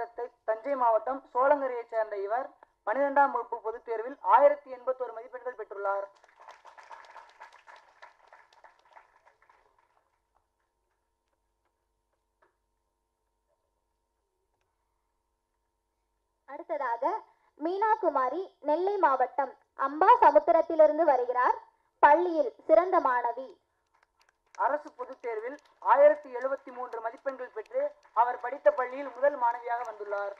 மாவட்டத்தை தஞ்சை மாவட்டம் சோழங்கரையைச் சேர்ந்த இவர் பனிரெண்டாம் வகுப்பு பொதுத் தேர்வில் ஆயிரத்தி எண்பத்தோரு மதிப்பெண்கள் பெற்றுள்ளார். அடுத்ததாக மீனா குமாரி நெல்லை மாவட்டம் அம்பா சமுத்திரத்திலிருந்து வருகிறார். பள்ளியில் சிறந்த மாணவி. அரசு பொதுத் தேர்வில் ஆயிரத்தி எழுபத்தி மூன்று மதிப்பெண்கள் பெற்று அவர் படித்த பள்ளியில் முதல் மாணவியாக வந்துள்ளார்.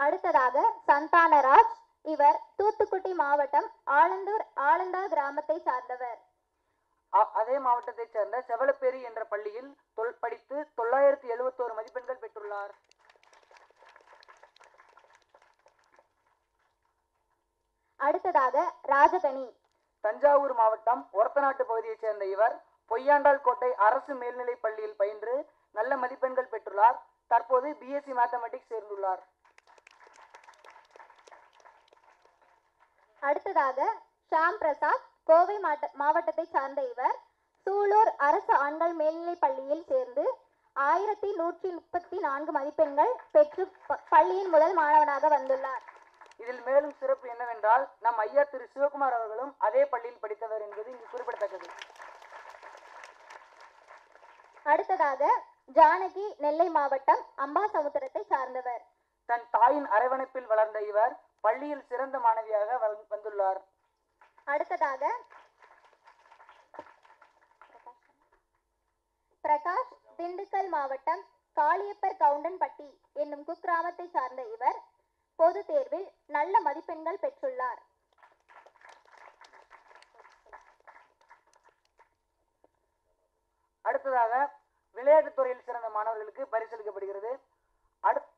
அடுத்ததாக சந்தானராஜ் இவர் தூத்துக்குடி மாவட்டம் ஆலந்தூர் ஆலந்தா கிராமத்தை சார்ந்தவர். அதே மாவட்டத்தைச் சேர்ந்த செவலப்பேரி என்ற பள்ளியில் தொல் படித்து தொள்ளாயிரத்தி எழுபத்தோரு மதிப்பெண்கள் பெற்றுள்ளார். அடுத்ததாக ராஜகனி தஞ்சாவூர் மாவட்டம் ஒரத்தநாட்டு பகுதியைச் சேர்ந்த இவர் பொய்யாண்டாள் கோட்டை அரசு மேல்நிலைப் பள்ளியில் பயின்று நல்ல மதிப்பெண்கள் பெற்றுள்ளார். தற்போது பிஎஸ்சி மேத்தமெட்டிக்ஸ் சேர்ந்துள்ளார். அடுத்ததாக ஷாம் பிரசாத் கோவை மாவட்ட மாவட்டத்தை சார்ந்த இவர் சூலூர் அரசு ஆண்கள் மேல்நிலைப் பள்ளியில் சேர்ந்து ஆயிரத்தி நூற்றி முப்பத்தி நான்கு மதிப்பெண்கள் பெற்று ப- பள்ளியின் முதல் மாணவனாக வந்துள்ளார். இதில் மேலும் சிறப்பு என்னவென்றால் நம் ஐயா திரு சிவகுமார் அவர்களும் அதே பள்ளியில் படித்தவர் என்பது இங்கு குறிப்பிடத்தக்கது. அடுத்ததாக ஜானகி நெல்லை மாவட்டம் அம்பாசமுத்திரத்தை சார்ந்தவர். தன் தாயின் அரவணைப்பில் வளர்ந்த இவர் பள்ளியில் சிறந்த மாணவியாக வந்துள்ளார். அடுத்ததாக பிரகாஷ் திண்டுக்கல் மாவட்டம் காளியப்பர் கவுண்டன்பட்டி என்னும் குக்கிராமத்தை சார்ந்த இவர் பொது தேர்வில் நல்ல மதிப்பெண்கள் பெற்றுள்ளார். அடுத்ததாக விளையாட்டுத் துறையில் சிறந்த மாணவர்களுக்கு பரிசளிக்கப்படுகிறது. அடுத்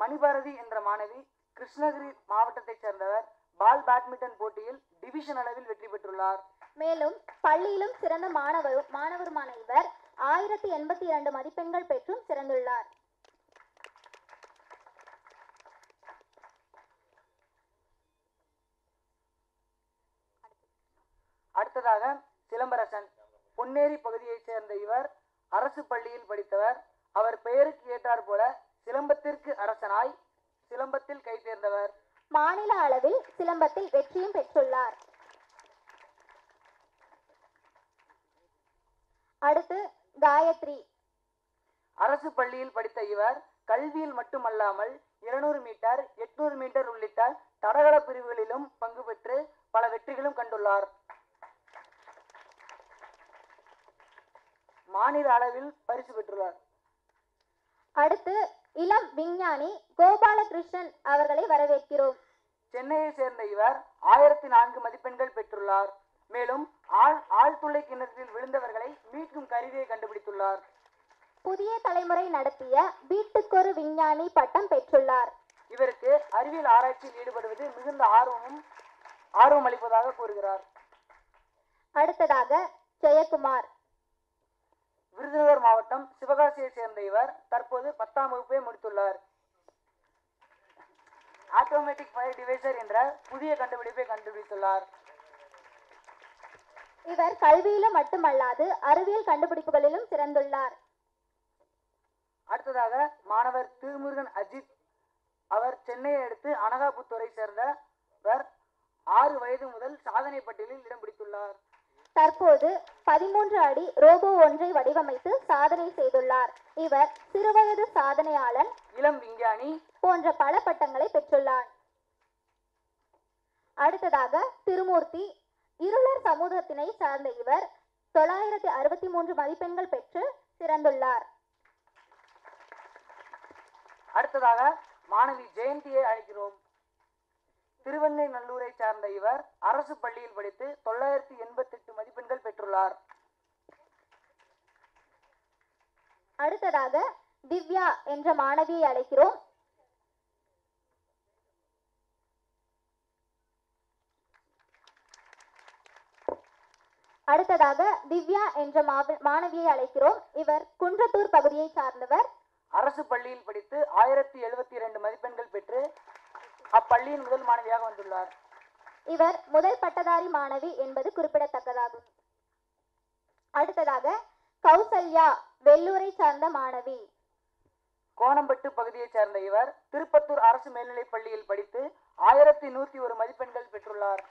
மணிபாரதி என்ற மாணவி கிருஷ்ணகிரி மாவட்டத்தைச் சேர்ந்தவர் பால் பேட்மிண்டன் போட்டியில் டிவிஷன் அளவில் வெற்றி பெற்றுள்ளார். மேலும் பள்ளியிலும் சிறந்த மாணவரும் மாணவருமான இவர் ஆயிரத்தி எண்பத்தி இரண்டு மதிப்பெண்கள் பெற்றும் சிறந்துள்ளார். அடுத்ததாக சிலம்பரசன். பொன்னேரி பகுதியைச் சேர்ந்த இவர் அரசு பள்ளியில் படித்தவர். அவர் பெயருக்கு ஏற்றார் போல சிலம்பத்திற்கு அரசனாய் சிலம்பத்தில் கை தேர்ந்தவர் மாநில அளவில் சிலம்பத்தில் வெற்றியும் பெற்றுள்ளார். அடுத்து காயத்ரி. அரசு பள்ளியில் படித்த இவர் கல்வியில் மட்டுமல்லாமல் இருநூறு மீட்டர் எட்நூறு மீட்டர் உள்ளிட்ட தடகள பிரிவுகளிலும் பங்கு பெற்று பல வெற்றிகளும் கண்டுள்ளார். மாநில அளவில் பரிசு பெற்றுள்ளார். அடுத்து இளம் விஞ்ஞானி கோபாலகிருஷ்ணன் அவர்களை வரவேற்கிறோம். சென்னையை சேர்ந்த இவர் ஆயிரத்தி நான்கு மதிப்பெண்கள் பெற்றுள்ளார். மேலும் ஆழ் ஆழ்துளை கிணற்றில் விழுந்தவர்களை மீட்கும் கருவியை கண்டுபிடித்துள்ளார். புதிய தலைமுறை நடத்திய வீட்டுக்கொரு விஞ்ஞானி பட்டம் பெற்றுள்ளார். இவருக்கு அறிவியல் ஆராய்ச்சியில் ஈடுபடுவது மிகுந்த ஆர்வமும் ஆர்வம் அளிப்பதாக கூறுகிறார். அடுத்ததாக ஜெயக்குமார். விருதுநகர் மாவட்டம் சிவகாசியை சேர்ந்த இவர் தற்போது பத்தாம் வகுப்பை முடித்துள்ளார். ஆட்டோமேட்டிக் ஃபயர் டிவைசர் என்ற புதிய கண்டுபிடிப்பை கண்டுபிடித்துள்ளார். இவர் கல்வியிலும் மட்டுமல்லாது அறிவியல் கண்டுபிடிப்புகளிலும் சிறந்துள்ளார். அடுத்ததாக மாணவர் திருமுருகன் அஜித் அவர் சென்னையை அடுத்து அனகாபுத்தூரை சேர்ந்தவர். ஆறு வயது முதல் சாதனை பட்டியலில் இடம் பிடித்துள்ளார். தற்போது பதிமூன்று அடி ரோபோ ஒன்றை வடிவமைத்து சாதனை செய்துள்ளார். இவர் சிறுவயது சாதனையாளன் இளம் விஞ்ஞானி போன்ற பல பட்டங்களை பெற்றுள்ளார். அடுத்ததாக திருமூர்த்தி இருளர் சமூகத்தினை சார்ந்த இவர் தொள்ளாயிரத்தி அறுபத்தி மூன்று மதிப்பெண்கள் பெற்று சிறந்துள்ளார். அடுத்ததாக மாணவி ஜெயந்தியை அழைக்கிறோம். திருவெண்ணெய்நல்லூரை சார்ந்த இவர் அரசு பள்ளியில் படித்து தொள்ளாயிரத்தி எண்பத்தி எட்டு மதிப்பெண்கள் பெற்றுள்ளார். அடுத்ததாக திவ்யா என்ற மாணவியை அழைக்கிறோம். அடுத்ததாக திவ்யா என்ற மாணவியை அழைக்கிறோம். இவர் குன்றத்தூர் பகுதியை சார்ந்தவர். அரசு பள்ளியில் படித்து ஆயிரத்தி எழுபத்தி இரண்டு மதிப்பெண்கள் பெற்று அப்பள்ளியின் முதல் மாணவியாக வந்துள்ளார். இவர் முதல் பட்டதாரி மாணவி என்பது குறிப்பிடத்தக்கதாகும். அடுத்ததாக கௌசல்யா வெள்ளூரை சார்ந்த மாணவி. கோணம்பட்டு பகுதியைச் சேர்ந்த இவர் திருப்பத்தூர் அரசு மேல்நிலைப் பள்ளியில் படித்து ஆயிரத்தி நூத்தி ஒரு மதிப்பெண்கள் பெற்றுள்ளார்.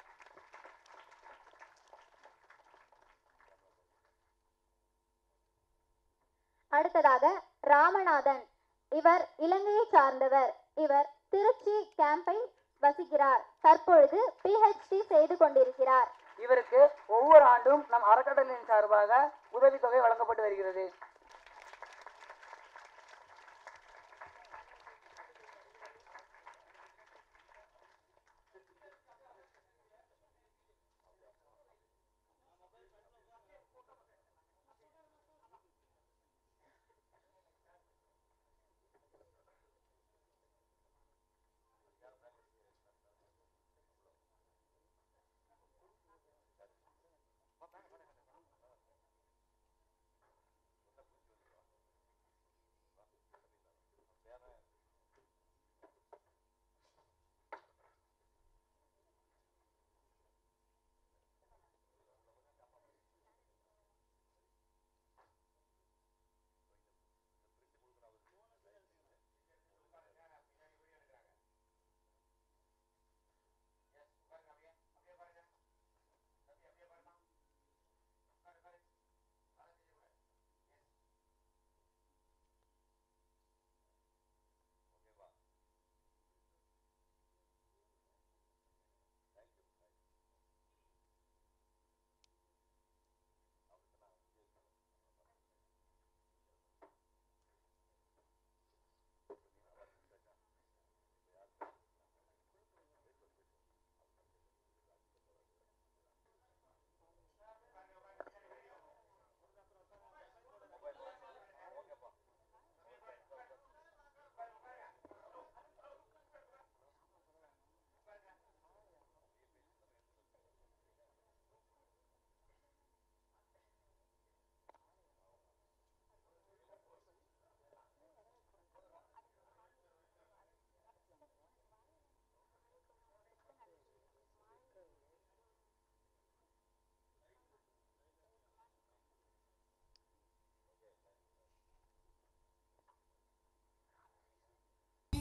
அடுத்ததாக ராமநாதன். இவர் இலங்கையை சார்ந்தவர். இவர் திருச்சி கேம்பை வசிக்கிறார். தற்பொழுது பிஹெச்டி செய்து கொண்டிருக்கிறார். இவருக்கு ஒவ்வொரு ஆண்டும் நம் அறக்கட்டளையின் சார்பாக உதவித்தொகை வழங்கப்பட்டு வருகிறது.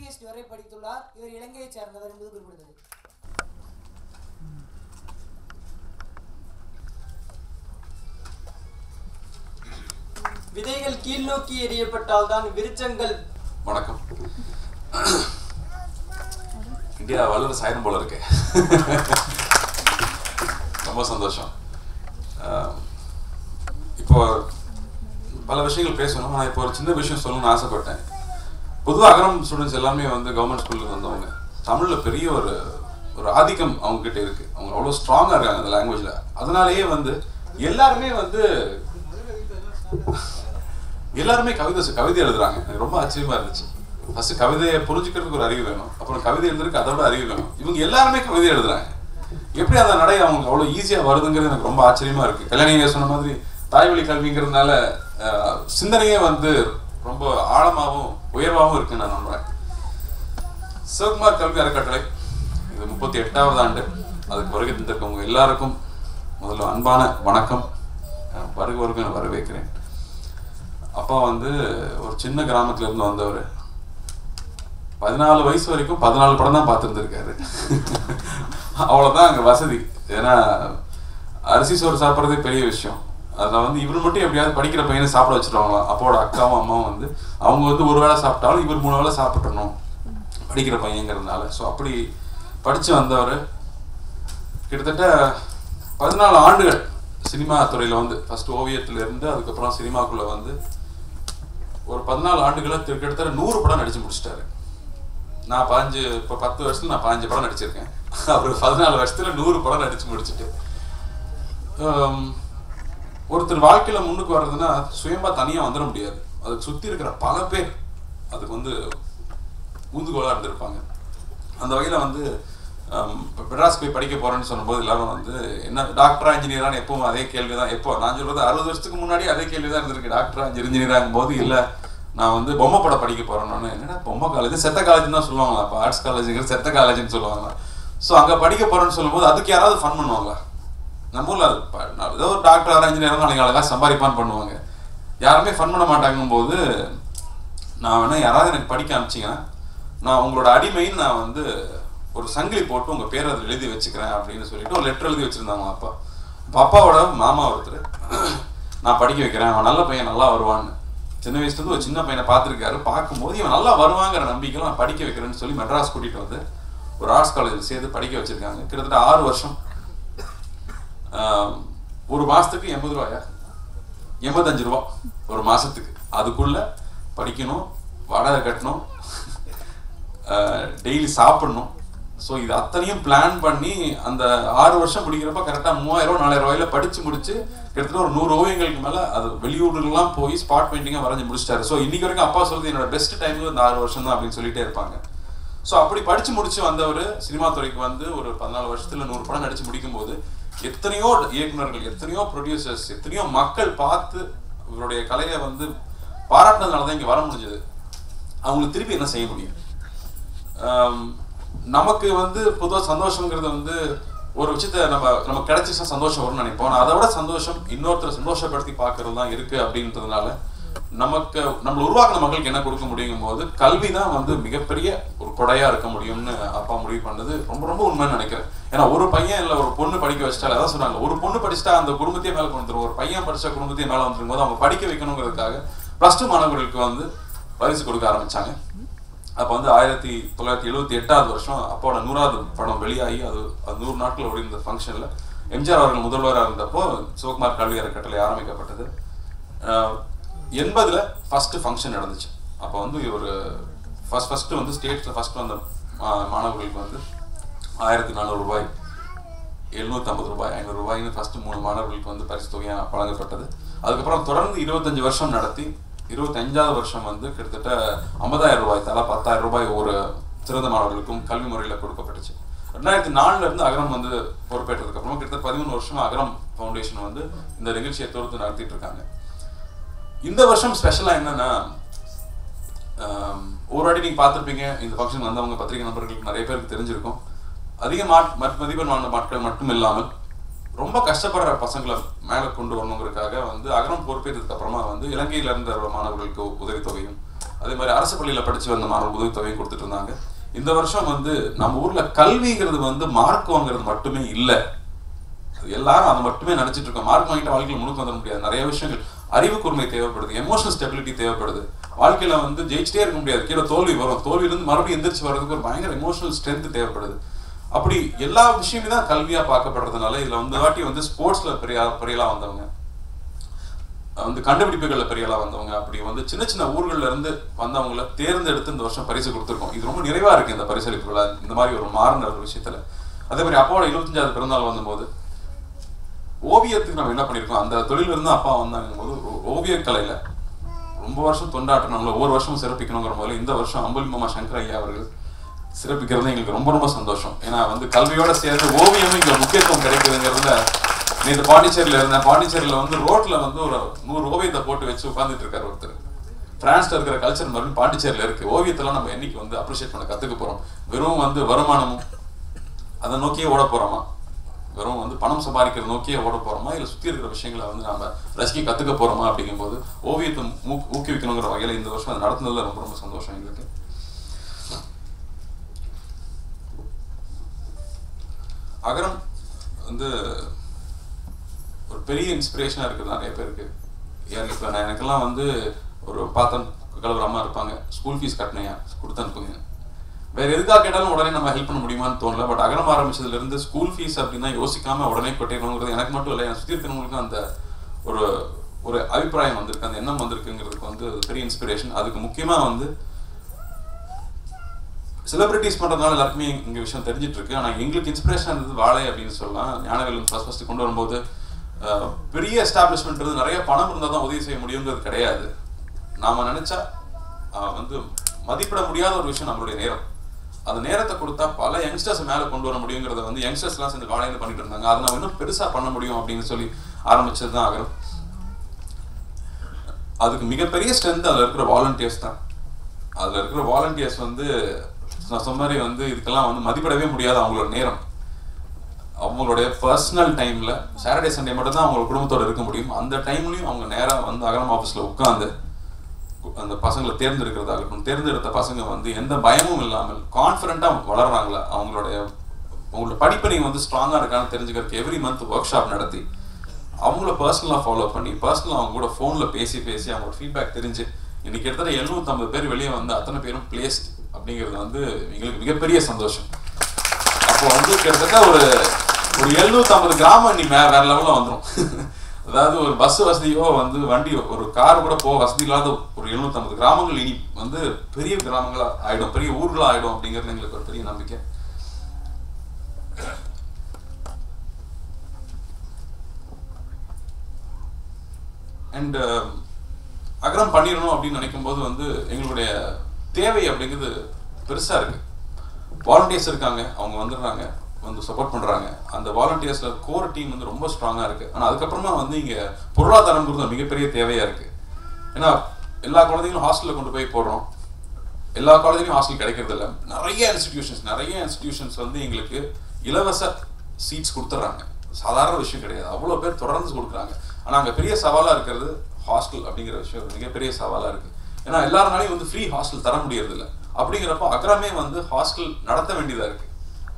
பிஹெச்டி வரை படித்துள்ளார். இவர் இலங்கையைச் சேர்ந்தவர் என்பது குறிப்பிடுகிறது விதைகள் கீழ்நோக்கி எறியப்பட்டால் தான் விருச்சங்கள். வணக்கம். இந்தியா வளர சாயம் போல இருக்கு. ரொம்ப சந்தோஷம். ஆஹ் இப்போ பல விஷயங்கள் பேசணும். ஆனால் இப்போ ஒரு சின்ன விஷயம் சொல்லணும்னு ஆசைப்பட்டேன். பொதுவாக அகரம் ஸ்டூடெண்ட்ஸ் எல்லாமே வந்து கவர்மெண்ட் ஸ்கூலுக்கு வந்தவங்க. தமிழில் பெரிய ஒரு ஒரு ஆதிக்கம் அவங்க கிட்ட இருக்கு. அவங்க அவ்வளோ ஸ்ட்ராங்காக இருக்காங்க அந்த லாங்குவேஜில் அதனாலேயே வந்து எல்லாருமே வந்து எல்லாருமே கவிதை கவிதை எழுதுறாங்க. எனக்கு ரொம்ப ஆச்சரியமா இருந்துச்சு. ஃபர்ஸ்ட் கவிதையை புரிஞ்சுக்கிறதுக்கு ஒரு அறிவு வேணும். அப்புறம் கவிதை எழுதுறதுக்கு அதோட அறிவு வேணும். இவங்க எல்லாருமே கவிதை எழுதுறாங்க. எப்படி அந்த நடை அவங்களுக்கு அவ்வளோ ஈஸியாக வருதுங்கிறது எனக்கு ரொம்ப ஆச்சரியமா இருக்கு. கல்யாணிங்க சொன்ன மாதிரி தாய்வழி கல்விங்கிறதுனால சிந்தனையே வந்து ரொம்ப ஆழமாகவும் உயர்வாகவும் இருக்குன்னு நான் நம்புறேன். சிவகுமார் கல்வி அறக்கட்டளை இது முப்பத்தி எட்டாவது ஆண்டு. அதுக்கு வருகை தந்திருக்கவங்க எல்லாருக்கும் முதல்ல அன்பான வணக்கம். வருக வருக நான் வரவேற்கிறேன். அப்பா வந்து ஒரு சின்ன கிராமத்துல இருந்து வந்தவர். பதினாலு வயசு வரைக்கும் பதினாலு படம் தான் பார்த்துருந்துருக்காரு. அவ்வளோதான் அங்கே வசதி. ஏன்னா அரிசி சோறு சாப்பிட்றதே பெரிய விஷயம். அதில் வந்து இவர் மட்டும் எப்படியாவது படிக்கிற பையனை சாப்பிட வச்சுருவாங்களாம் அப்போட அக்காவும் அம்மாவும் வந்து அவங்க வந்து ஒரு வேளை சாப்பிட்டாலும் இவர் மூணு வேளை சாப்பிட்றணும் படிக்கிற பையங்கிறதுனால. ஸோ அப்படி படித்து வந்தவர் கிட்டத்தட்ட பதினாலு ஆண்டுகள் சினிமா துறையில் வந்து ஃபர்ஸ்ட் ஓவியத்திலேருந்து அதுக்கப்புறம் சினிமாக்குள்ளே வந்து ஒரு பதினாலு ஆண்டுகளை கிட்டத்தட்ட நூறு படம் நடித்து முடிச்சிட்டாரு. நான் பாஞ்சு இப்போ பத்து வருஷத்துல நான் பாஞ்சு படம் நடிச்சிருக்கேன். அவர் பதினாலு வருஷத்துல நூறு படம் நடிச்சு முடிச்சுட்டு. ஒருத்தர் வாழ்க்கையில முன்னுக்கு வர்றதுன்னா சுயமாக தனியா வந்துட முடியாது. அதுக்கு சுத்தி இருக்கிற பல பேர் அதுக்கு வந்து ஊந்துகோலா இருந்திருப்பாங்க. அந்த வகையில வந்து இப்போ மெட்ராஸ் போய் படிக்க போறேன்னு சொன்னபோது எல்லாரும் வந்து என்ன டாக்டரா இன்ஜினியரான்னு எப்பவும் அதே கேள்வி தான் எப்போ நான் சொல்றது அறுபது வருஷத்துக்கு முன்னாடி அதே கேள்வி தான் இருந்திருக்கு டாக்டரா இன்ஜினியராகும் போது இல்லை நான் வந்து பொம்மை படம் படிக்க போறேன்னு. என்னடா பொம்மை காலேஜ் செத்த காலேஜ்னு தான் சொல்லுவாங்களா? இப்போ ஆர்ட்ஸ் காலேஜுங்கிற செத்த காலேஜ்னு சொல்லுவாங்க ஸோ அங்கே படிக்க போறேன்னு சொல்லும்போது அதுக்கு யாராவது ஃபன் பண்ணுவாங்களா? நம்ம ஊர்ல நான் ஏதோ ஒரு டாக்டர் இன்ஜினியர் நாளைக்கு அழகாக சம்பாதிப்பான்னு பண்ணுவாங்க. யாருமே ஃபன் பண்ண மாட்டாங்கும் போது நான் வேணால் யாராவது எனக்கு படிக்க அனுப்பிச்சிங்கன்னா நான் உங்களோட அடிமைன்னு நான் வந்து ஒரு சங்கிலி போட்டு உங்கள் பேர் அதில் எழுதி வச்சுக்கிறேன் அப்படின்னு சொல்லிட்டு ஒரு லெட்டர் எழுதி வச்சுருந்தாங்க அப்பா. அப்ப அப்பாவோட மாமா ஒருத்தர் நான் படிக்க வைக்கிறேன் அவன் நல்ல பையன் நல்லா வருவான்னு. சின்ன வயசுலேருந்து ஒரு சின்ன பையனை பார்த்துருக்காரு. பார்க்கும்போது இவன் நல்லா வருவாங்கிற நம்பிக்கையில் நான் படிக்க வைக்கிறேன்னு சொல்லி மெட்ராஸ் கூட்டிகிட்டு வந்து ஒரு ஆர்ட்ஸ் காலேஜில் சேர்த்து படிக்க வச்சுருக்காங்க. கிட்டத்தட்ட ஆறு வருஷம் ஒரு மாதத்துக்கு எண்பது ரூபாயா? எண்பத்தஞ்சு ரூபா ஒரு மாதத்துக்கு அதுக்குள்ள படிக்கணும் வாடகை கட்டணும் டெய்லி சாப்பிடணும். ஸோ இது அத்தனையும் பிளான் பண்ணி அந்த ஆறு வருஷம் முடிக்கிறப்ப கரெக்டாக மூவாயிரம் நாலாயிரம் ரூபாயில படித்து முடிச்சு கிட்டத்தட்ட ஒரு நூறு ஓவியங்களுக்கு மேலே அது வெளியூர்லாம் போய் ஸ்பாட் பெயிண்டிங்காக வரைஞ்சு முடிச்சிட்டாரு. ஸோ இன்னைக்கு வரைக்கும் அப்பா சொல்றது என்னோட பெஸ்ட் டைம் இந்த ஆறு வருஷம் தான் அப்படின்னு சொல்லிட்டே இருப்பாங்க. ஸோ அப்படி படித்து முடிச்சு வந்தவர் சினிமா துறைக்கு வந்து ஒரு பதினாலு வருஷத்தில் நூறு படம் நடிச்சு முடிக்கும் போது எத்தனையோ இயக்குநர்கள் எத்தனையோ ப்ரொடியூசர்ஸ் எத்தனையோ மக்கள் பார்த்து இவருடைய கலையை வந்து பாராட்டினதுனால தான் இங்கே வர முடிஞ்சது. அவங்களுக்கு திருப்பி என்ன செய்ய முடியும்? நமக்கு வந்து பொதுவாக சந்தோஷங்கிறது வந்து ஒரு விஷயத்த நம்ம நமக்கு கிடைச்சிச்சா சந்தோஷம் வரும்னு நினைப்போம். அதை விட சந்தோஷம் இன்னொருத்தரை சந்தோஷப்படுத்தி பார்க்கறது தான் இருக்குது அப்படின்றதுனால நமக்கு நம்மள உருவாக்குன மக்களுக்கு என்ன கொடுக்க முடியுங்கும் போது கல்வி தான் வந்து மிகப்பெரிய ஒரு கொடையா இருக்க முடியும்னு அப்பா முடிவு பண்ணது. ரொம்ப ரொம்ப உண்மைன்னு நினைக்கிறேன். ஏன்னா ஒரு பையன் இல்ல ஒரு பொண்ணு படிக்க வச்சிட்டா அதான் சொன்னாங்க ஒரு பொண்ணு படிச்சிட்டா அந்த குடும்பத்தையே மேலே கொண்டு வந்துரும். ஒரு பையன் படிச்ச குடும்பத்தையே மேலே வந்துடும் போது அவங்க படிக்க வைக்கணுங்கிறதுக்காக பிளஸ் டூ மாணவர்களுக்கு வந்து பரிசு கொடுக்க ஆரம்பிச்சாங்க. அப்போ வந்து ஆயிரத்தி தொள்ளாயிரத்தி எழுபத்தி எட்டாவது வருஷம் அப்பாவோட நூறாவது படம் வெளியாகி அது அது நூறு நாட்கள் ஓடிந்த ஃபங்க்ஷனில் எம்ஜிஆர் அவர்கள் முதல்வராக இருந்தப்போ சிவகுமார் கல்வி அறக்கட்டளை ஆரம்பிக்கப்பட்டது எண்பதில் ஃபஸ்ட்டு ஃபங்க்ஷன் நடந்துச்சு. அப்போ வந்து ஒரு ஃபஸ்ட் ஃபஸ்ட்டு வந்து ஸ்டேட்ஸில் ஃபஸ்ட்டு வந்த மா- மாணவர்களுக்கு வந்து ஆயிரத்தி நானூறு ரூபாய் எழுநூற்றம்பது ரூபாய் ஐநூறு ரூபாய்னு ஃபஸ்ட்டு மூணு மாணவர்களுக்கு வந்து பரிசு தொகையாக வழங்கப்பட்டது. அதுக்கப்புறம் தொடர்ந்து இருபத்தஞ்சு வருஷம் நடத்தி இருபத்தஞ்சாவது வருஷம் வந்து கிட்டத்தட்ட ஐம்பதாயிரம் ரூபாய் தலா பத்தாயிரம் ரூபாய் ஒரு சிறந்த மாணவர்களுக்கும் கல்வி முறையில் கொடுக்கப்பட்டுச்சு. ரெண்டாயிரத்தி நாலுல இருந்து அகரம் வந்து பொறுப்பேற்றதுக்கு அப்புறமா கிட்டத்தட்ட பதிமூணு வருஷமா அகரம் ஃபவுண்டேஷன் வந்து இந்த நிகழ்ச்சியை தொடுத்து நடத்திட்டு இருக்காங்க. இந்த வருஷம் ஸ்பெஷலாக என்னன்னா ஒரு வாட்டி நீங்க பார்த்துருப்பீங்க இந்த ஃபங்க்ஷன் வந்தவங்க பத்திரிகை நண்பர்களுக்கு நிறைய பேருக்கு தெரிஞ்சிருக்கும். அதிக மாட் மதிப்பெண் வாங்கின மாட்கள் மட்டும் இல்லாமல் ரொம்ப கஷ்டப்படுற பசங்களை மேலே கொண்டு வரணுங்கிறதுக்காக வந்து அகரம் பொறுப்பேற்றதுக்கு அப்புறமா வந்து இலங்கையில இருந்த மாணவர்களுக்கு உதவித்தொகையும் அதே மாதிரி அரசு பள்ளியில் படிச்சு வந்த மாணவர்கள் உதவித்தொகையும் கொடுத்துட்டு இருந்தாங்க. இந்த வருஷம் வந்து நம்ம ஊர்ல கல்விங்கிறது வந்து மார்க் வாங்குறது மட்டுமே இல்லை. எல்லாரும் அதை மட்டுமே நினைச்சிட்டு இருக்கோம். மார்க் வாங்கிட்டு வாழ்க்கையில் முழுக்க வந்துட முடியாது. நிறைய விஷயங்கள் அறிவு கூர்மை தேவைப்படுது. எமோஷனல் ஸ்டெபிலிட்டி தேவைப்படுது. வாழ்க்கையில வந்து ஜெயிச்சிட்டே இருக்க முடியாது. கீழே தோல்வி வரும். தோல்வியிலிருந்து மறுபடியும் எந்திரிச்சு வர்றதுக்கு ஒரு பயங்கர எமோஷனல் ஸ்ட்ரென்த் தேவைப்படுது. அப்படி எல்லா விஷயமே தான் கல்வியா பார்க்கப்படுறதுனால இதுல வந்து வாட்டி வந்து ஸ்போர்ட்ஸ்ல பெரிய பெரியலாம் வந்தவங்க. வந்து கண்டுபிடிப்புகள்ல பெரியலாம் வந்தவங்க. அப்படி வந்து சின்ன சின்ன ஊர்கள்ல இருந்து வந்தவங்கள தேர்ந்தெடுத்து இந்த வருஷம் பரிசு கொடுத்துருக்கோம். இது ரொம்ப நிறைவா இருக்கு இந்த பரிசளிப்பு விழா இந்த மாதிரி ஒரு மாறின ஒரு விஷயத்துல. அதே மாதிரி அப்பாவோட இருபத்தஞ்சாவது பிறந்தநாள் வந்தபோது ஓவியத்துக்கு நம்ம என்ன பண்ணியிருக்கோம் அந்த தொழில் இருந்து அப்பா வந்தாங்க போது ஓவியக் கலையில ரொம்ப வருஷம் தொண்டாட்டம் நம்மள ஒவ்வொரு வருஷம் சிறப்பிக்கணுங்கிற போது இந்த வருஷம் அம்புலி மாமா சங்கர் ஐயா அவர்கள் சிறப்பிக்கிறது எங்களுக்கு ரொம்ப ரொம்ப சந்தோஷம். ஏன்னா வந்து கல்வியோட சேர்ந்து ஓவியமும் இங்க முக்கியத்துவம் கிடைக்குதுங்கிறதுல நேற்று பாண்டிச்சேரியில இருந்தேன். பாண்டிச்சேரியில வந்து ரோட்ல வந்து ஒரு நூறு ஓவியத்தை போட்டு வச்சு உட்காந்துட்டு இருக்காரு ஒருத்தர். பிரான்ஸ்ல இருக்கிற கல்ச்சர் மறுபடியும் பாண்டிச்சேரியில இருக்கு. ஓவியத்தெல்லாம் நம்ம என்னைக்கு வந்து அப்ரிஷியேட் பண்ண கத்துக்க போறோம். வெறும் வந்து வருமானமும் அதை நோக்கியே ஓட போறோமா? வெறும் வந்து பணம் சம்பாதிக்கிற நோக்கியே ஓட போறோமா? இல்லை சுத்தி இருக்கிற விஷயங்களை வந்து நம்ம ரசிக்க கத்துக்க போறோமா அப்படிங்கும்போது ஓவியத்தை ஊக் ஊக்குவிக்கணுங்கிற வகையில இந்த வருஷம் அது நடத்துனதுல ரொம்ப ரொம்ப சந்தோஷம் எங்களுக்கு. அகரம் வந்து ஒரு பெரிய இன்ஸ்பிரேஷனாக இருக்குது நிறைய பேருக்கு. எனக்கு இப்போ நான் எனக்கெல்லாம் வந்து ஒரு பாத்தம் கலவரமாக இருப்பாங்க. ஸ்கூல் ஃபீஸ் கட்டினையா கொடுத்து அனுப்புங்க. வேற எதுக்காக கேட்டாலும் உடனே நம்ம ஹெல்ப் பண்ண முடியுமான்னு தோணல. பட் அகலம் ஆரம்பிச்சதுல இருந்து ஸ்கூல் ஃபீஸ் அப்படின்னா யோசிக்காம உடனே கொட்டிடணுங்கிறது எனக்கு மட்டும் இல்லை என் சுற்றி இருக்கிறவங்களுக்கும் அந்த ஒரு ஒரு அபிப்பிராயம் வந்திருக்கு. அந்த எண்ணம் வந்திருக்குங்கிறதுக்கு வந்து பெரிய இன்ஸ்பிரேஷன் அதுக்கு முக்கியமா வந்து செலிபிரிட்டிஸ் பண்றதுனால எல்லாருக்குமே இங்க விஷயம் தெரிஞ்சிட்டு இருக்கு ஆனா எங்களுக்கு இன்ஸ்பிரேஷன் இருந்தது வாழை அப்படின்னு சொல்லலாம். ஞானவேலன் ஃபர்ஸ்ட் ஃபர்ஸ்ட் கொண்டு வரும்போது பெரிய எஸ்டாப்ளிஷ்மெண்ட் இருந்து நிறைய பணம் இருந்தால் தான் உதவி செய்ய முடியுங்கிறது கிடையாது. நாம நினைச்சா வந்து மதிப்பிட முடியாத ஒரு விஷயம் நம்மளுடைய நேரம். அந்த நேரத்தை கொடுத்தா பல யங்ஸ்டர்ஸ் மேலே கொண்டு வர முடியுங்கிறத வந்து யங்ஸ்டர்ஸ்லாம் சேர்ந்து காலையில் பண்ணிட்டு இருந்தாங்க. அதை நம்ம இன்னும் பெருசாக பண்ண முடியும் அப்படின்னு சொல்லி ஆரம்பிச்சது தான் ஆகிறோம் அதுக்கு மிகப்பெரிய ஸ்ட்ரென்த் அதில் இருக்கிற வாலண்டியர்ஸ் தான். அதில் இருக்கிற வாலண்டியர்ஸ் வந்து நான் சொன்ன மாதிரி வந்து இதுக்கெல்லாம் வந்து மதிப்பிடவே முடியாது அவங்களோட நேரம். அவங்களுடைய பர்சனல் டைமில் சாட்டர்டே சண்டே மட்டும் தான் அவங்க குடும்பத்தோட இருக்க முடியும். அந்த டைம்லையும் அவங்க நேராக வந்து அகரம் ஆஃபீஸில் உட்காந்து அந்த பசங்களை தேர்ந்தெடுக்கிறதா தேர்ந்தெடுக்கிறதாகட்டும் தேர்ந்தெடுத்த பசங்க வந்து எந்த பயமும் இல்லாமல் கான்ஃபிடண்ட்டாக வளர்றாங்களா? அவங்களுடைய அவங்களோட படிப்பு நீங்கள் வந்து ஸ்ட்ராங்காக இருக்கான்னு தெரிஞ்சுக்கிறதுக்கு எவ்ரி மந்த் ஒர்க் ஷாப் நடத்தி அவங்கள பர்சனலாக ஃபாலோ பண்ணி பர்சனலாக அவங்க கூட ஃபோனில் பேசி பேசி அவங்களோட ஃபீட்பேக் தெரிஞ்சு இன்னைக்கு கிட்டத்தட்ட எழுநூற்றம்பது பேர் வெளியே வந்து அத்தனை பேரும் பிளேஸ்ட் அப்படிங்கிறது வந்து எங்களுக்கு மிகப்பெரிய சந்தோஷம். அப்போ வந்து கிட்டத்தட்ட ஒரு ஒரு எழுநூத்தம்பது கிராமம் நீ வே வேற லெவலில் வந்துடும் அதாவது ஒரு பஸ் வசதியோ வந்து வண்டி ஒரு கார் கூட போக வசதி இல்லாத ஒரு எழுநூத்தம்பது கிராமங்கள் இனி வந்து பெரிய கிராமங்களா ஆயிடும் பெரிய ஊர்களா ஆயிடும் அப்படிங்கிறது எங்களுக்கு ஒரு பெரிய நம்பிக்கை. அண்ட் um, அகரம் பண்ணிடணும் அப்படின்னு நினைக்கும் போது வந்து எங்களுடைய தேவை அப்படிங்கிறது பெருசா இருக்கு. வாலண்டியர்ஸ் இருக்காங்க அவங்க வந்துடுறாங்க. வந்து சப்போர்ட் பண்ணுறாங்க அந்த வாலண்டியர்ஸில் கோர் டீம் வந்து ரொம்ப ஸ்ட்ராங்காக இருக்குது ஆனால் அதுக்கப்புறமா வந்து இங்கே பொருளாதாரம்ங்கிறது மிகப்பெரிய தேவையாக இருக்குது ஏன்னா எல்லா குழந்தைங்களும் ஹாஸ்டலில் கொண்டு போய் போடுறோம். எல்லா காலேஜ்லையும் ஹாஸ்டல் கிடைக்கிறது இல்லை. நிறைய இன்ஸ்டிடியூஷன்ஸ் நிறைய இன்ஸ்டிடியூஷன்ஸ் வந்து எங்களுக்கு இலவச சீட்ஸ் கொடுத்துட்றாங்க சாதாரண விஷயம் கிடையாது. அவ்வளோ பேர் தொடர்ந்து கொடுக்குறாங்க. ஆனால் அங்கே பெரிய சவாலாக இருக்கிறது ஹாஸ்டல் அப்படிங்கிற விஷயம். மிகப்பெரிய சவாலாக இருக்குது ஏன்னா எல்லாருனாலையும் வந்து ஃப்ரீ ஹாஸ்டல் தர முடியறதில்லை. அப்படிங்கிறப்போ அக்ரமே வந்து ஹாஸ்டல் நடத்த வேண்டியதாக இருக்குது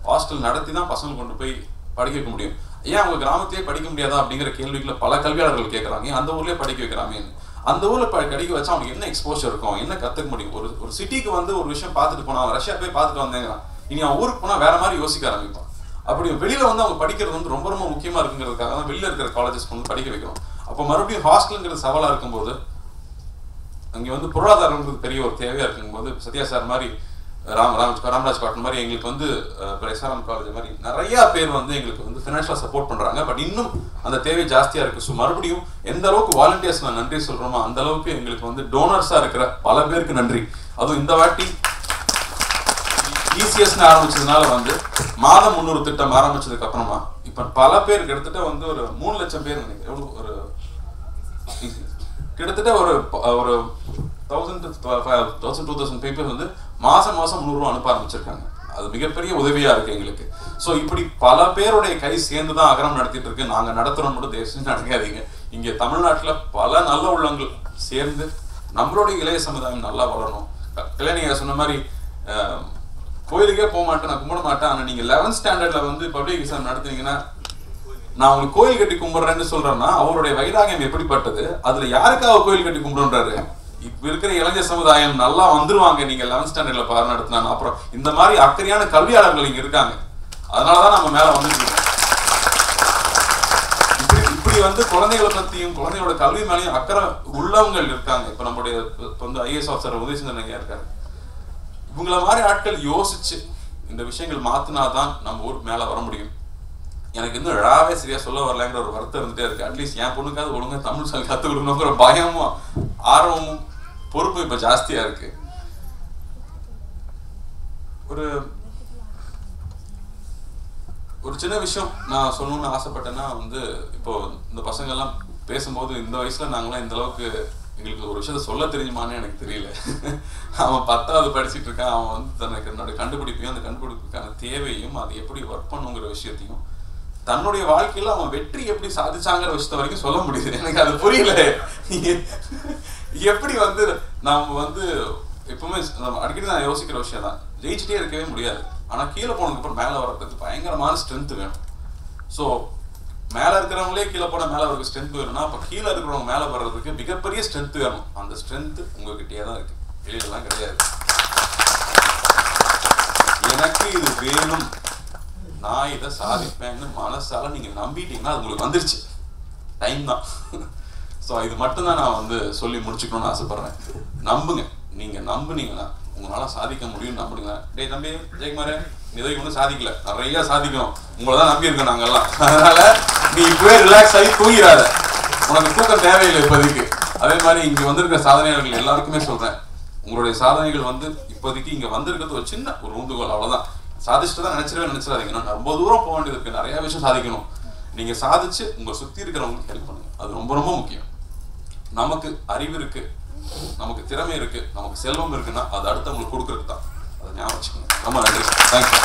ஹாஸ்டல் நடத்தி தான் பசங்க கொண்டு போய் படிக்க வைக்க முடியும். ஏன் அவங்க கிராமத்திலே படிக்க முடியாதா அப்படிங்கிற கேள்விகளை பல கல்வியாளர்கள் கேட்குறாங்க அந்த ஊர்லேயே படிக்க வைக்கிறாங்கன்னு அந்த ஊரில் ப- படிக்க வச்சா அவனுக்கு என்ன எக்ஸ்போஷர் இருக்கும்? என்ன கற்றுக்க முடியும்? ஒரு ஒரு சிட்டிக்கு வந்து ஒரு விஷயம் பார்த்துட்டு போனா அவன் ரஷ்யா போய் பார்த்துட்டு வந்தேங்கிறான். இனி அவன் ஊருக்கு போனால் வேற மாதிரி யோசிக்க ஆரம்பிப்பான். அப்படி வெளியில வந்து அவங்க படிக்கிறது வந்து ரொம்ப ரொம்ப முக்கியமா இருக்குங்கிறதுக்காக தான் வெளியில இருக்கிற காலேஜஸ் வந்து படிக்க வைக்கிறோம். அப்போ மறுபடியும் ஹாஸ்டலுங்கிறது சவாலாக இருக்கும்போது அங்கே வந்து பொருளாதாரம்ன்றது பெரிய ஒரு தேவையாக இருக்கும்போது சத்யா சார் மாதிரி ராம் ராம் ராம்ராஜ் காட்டன் மாதிரி எங்களுக்கு வந்து எஸ்ஆர்எம் காலேஜ் மாதிரி நிறைய பேர் வந்து எங்களுக்கு வந்து ஃபினான்ஷியலாக சப்போர்ட் பண்ணுறாங்க பட் இன்னும் அந்த தேவை ஜாஸ்தியாக இருக்குது ஸோ மறுபடியும் எந்த அளவுக்கு வாலண்டியர்ஸ் நான் நன்றி சொல்கிறோமோ அந்த அளவுக்கு எங்களுக்கு வந்து டோனர்ஸாக இருக்கிற பல பேருக்கு நன்றி. அதுவும் இந்த வாட்டி இசிஎஸ்னு ஆரம்பிச்சதுனால வந்து மாதம் முந்நூறு திட்டம் ஆரம்பிச்சதுக்கு அப்புறமா இப்போ பல பேர் கிட்டத்தட்ட வந்து ஒரு மூணு லட்சம் பேர் நினைக்கிறேன். ஒரு கிட்டத்தட்ட ஒரு ப- ஒரு thousand thousand two thousand people வந்து மாதம் மாதம் முந்நூறுரூவா அனுப்ப ஆரம்பிச்சிருக்காங்க. அது மிகப்பெரிய உதவியாக இருக்குது எங்களுக்கு. ஸோ இப்படி பல பேருடைய கை சேர்ந்து தான் அகரம் நடத்திட்டு இருக்கு. நாங்கள் நடத்துகிறோம் மட்டும் தேசம் நடக்காதீங்க. இங்கே தமிழ்நாட்டில் பல நல்ல உள்ளங்கள் சேர்ந்து நம்மளுடைய இளைய சமுதாயம் நல்லா வளரணும். க- சொன்ன மாதிரி கோயிலுக்கே போக மாட்டேன் நான் கும்பிட மாட்டேன். ஆனால் நீங்கள் லெவன்த் ஸ்டாண்டர்டில் வந்து பப்ளிக் எக்ஸாம் நடத்துனீங்கன்னா நான் உங்களுக்கு கோயில் கட்டி கும்பிட்றேன்னு சொல்கிறேன்னா அவருடைய வைராகியம் எப்படிப்பட்டது? அதில் யாருக்காக கோயில் கட்டி கும்பிடுன்றாரு இப்ப இருக்கிற இளைஞர் சமுதாயம் நல்லா வந்துருவாங்க. நீங்க லெவன்த் ஸ்டாண்டர்ட்ல பாரு நடத்தினா அப்புறம் இந்த மாதிரி அக்கறையான கல்வியாளர்கள் இங்க இருக்காங்க. அதனாலதான் நம்ம மேல வந்துட்டு இப்படி இப்படி வந்து குழந்தைகளை பத்தியும் குழந்தையோட கல்வி மேலேயும் அக்கறை உள்ளவங்க இருக்காங்க. இப்ப நம்முடைய இப்ப வந்து ஐஏஎஸ் ஆஃபீஸர் உதயசந்திரன் ஐயா இருக்காரு. இவங்கள மாதிரி ஆட்கள் யோசிச்சு இந்த விஷயங்கள் மாத்தினாதான் நம்ம ஊர் மேல வர முடியும். எனக்கு இன்னும் விழாவே சரியா சொல்ல வரலங்கிற ஒரு வருத்தம் இருந்துட்டே இருக்கு. அட்லீஸ்ட் என் பொண்ணுக்காவது ஒழுங்கா தமிழ் சொல்லி கத்துக் கொடுக்கணுங்கிற பயமும் ஆர்வமும் பொறுப்பு இப்ப ஜாஸ்தியா இருக்கு. ஒரு ஒரு சின்ன விஷயம் நான் சொல்லணும்னு ஆசைப்பட்டேன்னா வந்து இப்போ இந்த பசங்க எல்லாம் பேசும்போது இந்த வயசுல நாங்களாம் இந்த அளவுக்கு எங்களுக்கு ஒரு விஷயத்த சொல்ல தெரியுமான்னு எனக்கு தெரியல. அவன் பத்தாவது படிச்சிட்டு இருக்கான். அவன் வந்து தனக்கு என்னோட கண்டுபிடிப்பையும் அந்த கண்டுபிடிப்புக்கான தேவையும் அது எப்படி ஒர்க் பண்ணுங்கிற விஷயத்தையும் தன்னுடைய வாழ்க்கையில அவன் வெற்றி எப்படி சாதிச்சாங்கிற விஷயத்த வரைக்கும் சொல்ல முடியுது. எனக்கு அது புரியல. எப்படி வந்து நாம வந்து எப்பவுமே நம்ம அடிக்கடி நான் யோசிக்கிற விஷயம் தான். ஜெயிச்சுட்டே இருக்கவே முடியாது. ஆனா கீழே போனதுக்கு அப்புறம் மேல வர்றதுக்கு பயங்கரமான ஸ்ட்ரென்த் வேணும். ஸோ மேல இருக்கிறவங்களே கீழே போனால் மேல வரதுக்கு ஸ்ட்ரென்த் வேணும்னா அப்ப கீழே இருக்கிறவங்க மேல வர்றதுக்கு மிகப்பெரிய ஸ்ட்ரென்த் வேணும். அந்த ஸ்ட்ரென்த் உங்ககிட்டயே தான் இருக்கு. வெளியிலலாம் கிடையாது. எனக்கு இது வேணும். நான் இதை சாதிப்பேன்னு மனசால நீங்க நம்பிட்டீங்கன்னா அது உங்களுக்கு வந்துருச்சு. டைம் தான். ஸோ இது மட்டும்தான் நான் வந்து சொல்லி முடிச்சுக்கணும்னு ஆசைப்பட்றேன். நம்புங்க. நீங்கள் நம்புனீங்கன்னா உங்களால் சாதிக்க முடியும்னு நம்புங்க டேய் தம்பி ஜெயக்குமாரே இதை ஒன்றும் சாதிக்கல. நிறைய சாதிக்கணும் உங்களை தான் நம்பி நாங்கள்லாம் அதனால் நீ இப்போவே ரிலாக்ஸ் ஆகி தூங்கிடாத. உனக்கு தூக்கம் தேவையில்லை இப்போதைக்கு. அதே மாதிரி இங்கே வந்திருக்கிற சாதனையாளர்கள் எல்லாருக்குமே சொல்கிறேன் உங்களுடைய சாதனைகள் வந்து இப்போதைக்கு இங்கே வந்திருக்கிறது ஒரு சின்ன ஒரு ஊந்துகோல் அவ்வளோதான் சாதிச்சுட்டு தான் நினச்சிடவே நினச்சிடாதீங்க. நான் ரொம்ப தூரம் போக வேண்டியது இருக்குது நிறையா விஷயம் சாதிக்கணும். நீங்கள் சாதிச்சு உங்களை சுற்றி இருக்கிறவங்களுக்கு ஹெல்ப் பண்ணுங்க. அது ரொம்ப ரொம்ப முக்கியம். நமக்கு அறிவு இருக்கு நமக்கு திறமை இருக்கு நமக்கு செல்வம் இருக்குன்னா அது அடுத்தவங்களுக்கு கொடுக்கறது தான். அதை ஞாபகம் வச்சுக்கோங்க. ரொம்ப நன்றி. தேங்க்யூ